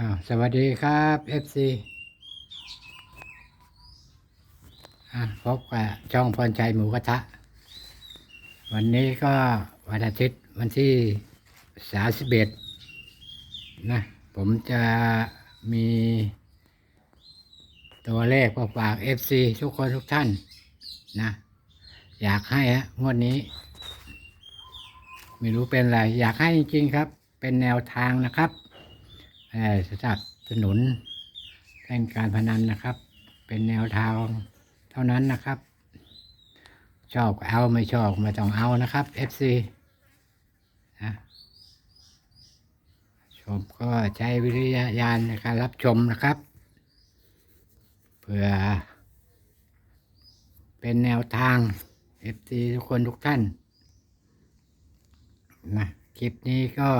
อ้าวสวัสดีครับ FC อะพบกับช่องพรชัยหมูกระทะ วันนี้ก็วันอาทิตย์วันที่สาสิบเอ็ดนะผมจะมีตัวเลขมาฝาก FC ทุกคนทุกท่านนะอยากให้ฮะงวดนี้ ไม่รู้เป็นอะไร อยากให้จริงๆครับ เป็นแนวทางนะครับ สนับสนุนเล่นการพนันนะครับ เป็นแนวทางเท่านั้นนะครับ ชอบเอาไม่ชอบไม่ต้องเอานะครับ FC นะชมก็ใช้วิริยานในการรับชมนะครับ เพื่อ เป็นแนวทาง FC ทุกคนทุกท่านนะคลิปนี้ก็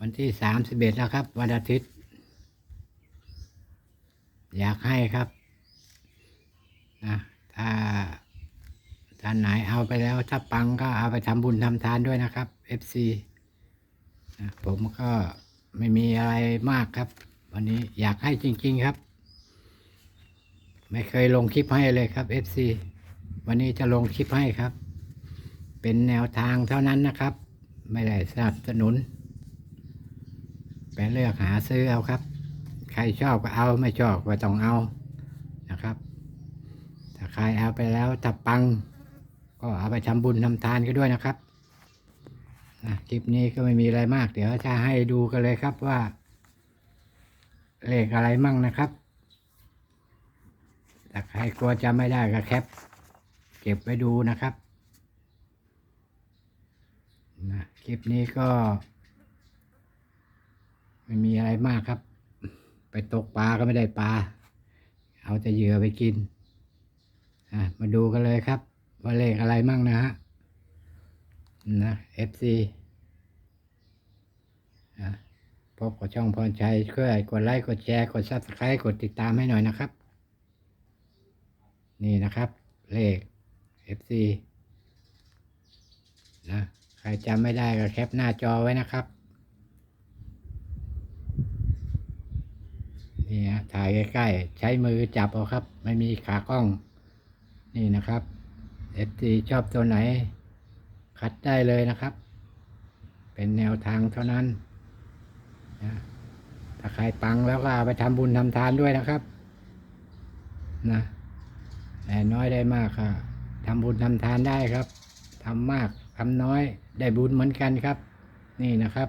วันที่สามสิบเอ็ดแล้วครับ วันอาทิตย์ อยากให้ครับนะถ้าท่านไหนเอาไปแล้วถ้าปังก็เอาไปทำบุญทำทานด้วยนะครับ FC นะผมก็ไม่มีอะไรมากครับ วันนี้อยากให้จริง ๆครับ ไม่เคยลงคลิปให้เลยครับ FC วันนี้จะลงคลิปให้ครับ เป็นแนวทางเท่านั้นนะครับ ไม่ได้สนับสนุน ไปเลือกหาซื้อเอาครับ ใครชอบก็เอาไม่ชอบก็ต้องเอานะครับถ้าใครเอาไปแล้วถ้าปัง ก็เอาไปทำบุญทำทานก็ด้วยนะครับนะคลิปนี้ก็ไม่มีอะไรมาก เดี๋ยวจะให้ดูกันเลยครับว่า เลขอะไรมั่งนะครับถ้าใครกลัวจำไม่ได้ก็แคป เก็บไว้ดูนะครับนะคลิปนี้ก็ ไม่มีอะไรมากครับ ไปตกปลาก็ไม่ได้ปลา เอาแต่เหยื่อไปกิน อะ มาดูกันเลยครับ ว่าเลขอะไรมั่งนะฮะ นะ FC อะพบกับช่องพรชัยช่วยกดไลค์ กดแชร์ กดซับสไครต์กดติดตามให้หน่อยนะครับ นี่นะครับ เลข FC นะ ใครจำไม่ได้ก็แคปหน้าจอไว้นะครับ นี่ฮะถ่ายใกล้ๆ ใช้มือจับเอาครับ ไม่มีขากล้อง นี่นะครับ FT ชอบตัวไหน คัดได้เลยนะครับ เป็นแนวทางเท่านั้นนะถ้าใครปังแล้วก็เอาไปทำบุญทำทานด้วยนะครับ นะแต่น้อยได้มากค่ะทำบุญทำทานได้ครับทำมากทำน้อยได้บุญเหมือนกันครับ นี่นะครับ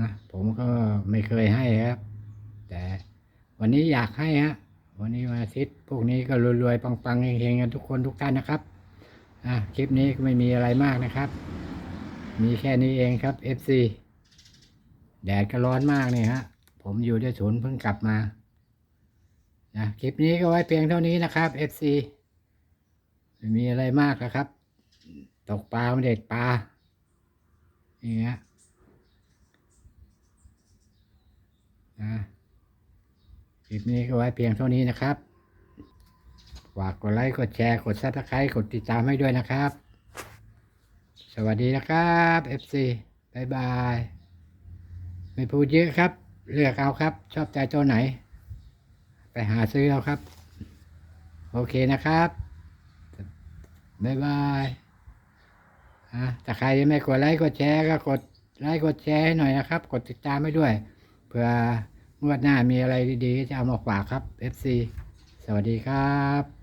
นะผมก็ไม่เคยให้ครับ แต่วันนี้อยากให้ฮะวันนี้วันอาทิตย์พวกนี้ก็รวยๆปังๆเฮงๆกันทุกคนทุกท่านนะครับอะคลิปนี้ก็ไม่มีอะไรมากนะครับ มีแค่นี้เองครับ FC แดดก็ร้อนมากเนี่ยฮะผมอยู่ที่ศูนย์เพิ่งกลับมานะคลิปนี้ก็ไว้เพียงเท่านี้นะครับ FC ไม่มีอะไรมากนะครับ ตกปลาไม่เด็ดปลาอย่างเงี้ย นะค ลิปนี้ก็ไว้เพียงเท่านี้นะครับ ฝากกดไลค์ กดแชร์ กดซับสไครต์กดติดตามให้ด้วยนะครับ สวัสดีนะครับ FC บายบาย ไม่พูดเยอะครับ เลือกเอาครับ ชอบใจตัวไหน ไปหาซื้อเอาครับ โอเคนะครับบายบายอะถ้าใครยังไม่กดไลค์ กดแชร์ก็กดไลค์ กดแชร์ให้หน่อยนะครับ กดติดตามให้ด้วย เพื่อ งวดหน้ามีอะไรดีๆ จะเอามาฝากครับ FC สวัสดีครับ